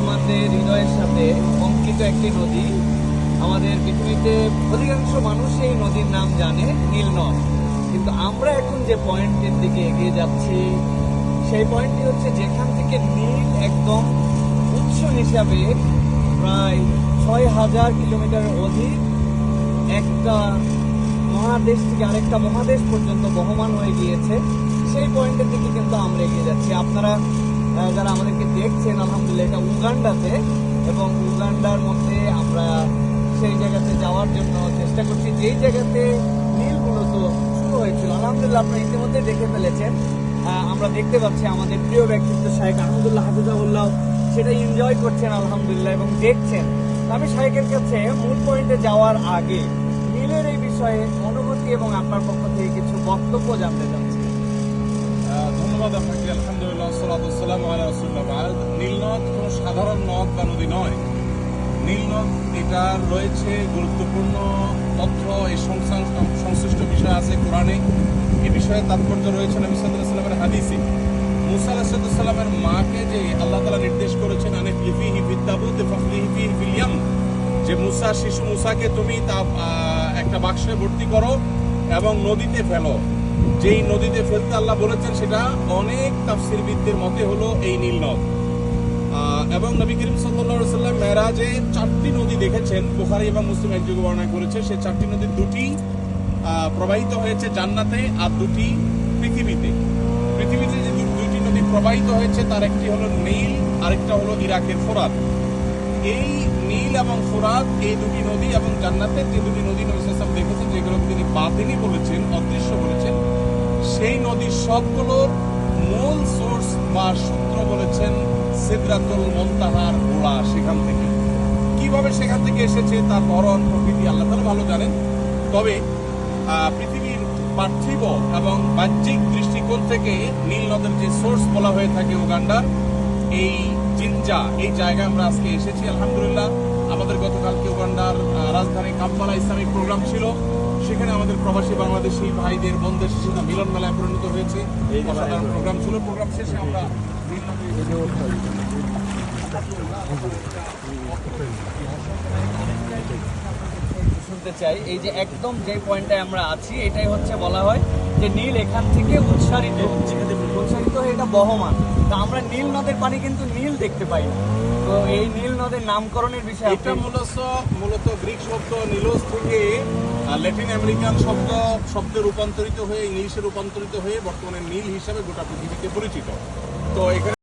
মুসলমানদের হৃদয়ের সাথে অঙ্কিত একটি নদী। আমাদের পৃথিবীতে অধিকাংশ মানুষ এই নদীর নাম জানে নীলনদ কিন্তু আমরা এখন যে পয়েন্টের দিকে এগিয়ে যাচ্ছি, সেই পয়েন্টটি হচ্ছে যেখান থেকে নীল একদম উৎস হিসাবে প্রায় ছয় হাজার কিলোমিটার অধিক একটা মহাদেশ থেকে আরেকটা মহাদেশ পর্যন্ত বহমান হয়ে গিয়েছে। সেই পয়েন্টের দিকে কিন্তু আমরা এগিয়ে যাচ্ছি। আপনারা যারা আমাদেরকে দেখছেন, আলহামদুলিল্লাহ, এটা উগান্ডাতে এবং উগান্ডার মধ্যে আমরা সেই জায়গাতে যাওয়ার জন্য চেষ্টা করছি। যেই জায়গাতে নীল মূলত শুরু হয়েছিল, আলহামদুলিল্লাহ আপনারা ইতিমধ্যে দেখে ফেলেছেন। আমরা দেখতে পাচ্ছি আমাদের প্রিয় ব্যক্তিত্ব শাহেক আহমদুল্লাহ হাফিজাউল্লাহ সেটা এনজয় করছেন, আলহামদুলিল্লাহ, এবং দেখছেন। আমি শাহেকের কাছে মূল পয়েন্টে যাওয়ার আগে নীলের এই বিষয়ে অনুভূতি এবং আপনার পক্ষ থেকে কিছু বক্তব্য জানতে চাচ্ছি। ধন্যবাদ আপনাকে। আলহামদুলিল্লাহ সালাম আলা রাসুল্লাহ বাদ। নীলনদ কোনো সাধারণ নদ বা নদী নয়। নীলনদ এটা রয়েছে গুরুত্বপূর্ণ তথ্য এই সংশ্লিষ্ট বিষয় আছে কোরআনে। এ বিষয়ে তাৎপর্য রয়েছে নবী সাল্লামের হাদিসে। মুসা আলাহিসাল্লামের মাকে যে আল্লাহ তালা নির্দেশ করেছেন আনে লিফি হিফিদ তাবুত ফাফলি হিফি ফিলিয়াম যে মুসা, শিশু মুসাকে তুমি তা একটা বাক্সে ভর্তি করো এবং নদীতে ফেলো। যেই নদীতে ফেলতে আল্লাহ বলেছেন, সেটা অনেক তাফসিরবিদদের মতে হলো এই নীল নদ। এবং নবী করিম সাল্লা সাল্লাম মেরাজে চারটি নদী দেখেছেন, বুখারি এবং মুসলিম এক যুগে বর্ণনা করেছে। সেই চারটি নদীর দুটি প্রবাহিত হয়েছে জান্নাতে আর দুটি পৃথিবীতে। পৃথিবীতে যে দু- দুইটি নদী প্রবাহিত হয়েছে, তার একটি হলো নীল, আরেকটা হলো ইরাকের ফোরাত। এই নীল এবং ফোরাত, এই দুটি নদী এবং জান্নাতের যে দুটি নদী নবী সাল্লাম দেখেছেন, যেগুলোকে তিনি বাতিনি বলেছেন, অদৃশ্য বলেছেন সেই নদীর সবগুলোর মূল সোর্স বা সূত্র বলেছেন সিদ্রাতুল মন্তাহার গোড়া সেখান থেকে। কীভাবে সেখান থেকে এসেছে তার ধরন প্রকৃতি আল্লাহ তাআলা ভালো জানেন। তবে পৃথিবীর পার্থিব এবং বাহ্যিক দৃষ্টিকোণ থেকে নীল নদের যে সোর্স বলা হয়ে থাকে উগান্ডার এই জিনজা, এই জায়গায় আমরা আজকে এসেছি, আলহামদুলিল্লাহ। আমাদের গতকালকে উগান্ডার রাজধানী কাম্পালা ইসলামিক প্রোগ্রাম ছিল। সেখানে আমাদের প্রবাসী বাংলাদেশি ভাইদের বোনদের সেটা মিলন মেলায় পরিণত হয়েছে। এই অসাধারণ প্রোগ্রাম। ছিল প্রোগ্রাম শেষে আমরা শুনতে চাই। এই যে একদম যে পয়েন্টে আমরা আছি এটাই হচ্ছে বলা হয় যে নীল এখান থেকে উৎসারিত উৎসারিত হয়ে এটা বহমান। তো আমরা নীল নদের পানি কিন্তু নীল দেখতে পাই। না তো এই নীল নদের নামকরণের বিষয়ে এটা মূলত মূলত গ্রিক শব্দ নীলস থেকে ল্যাটিন আমেরিকান শব্দ শব্দে রূপান্তরিত হয়ে ইংলিশে রূপান্তরিত হয়ে বর্তমানে নীল হিসাবে গোটা পৃথিবীতে পরিচিত। তো এখানে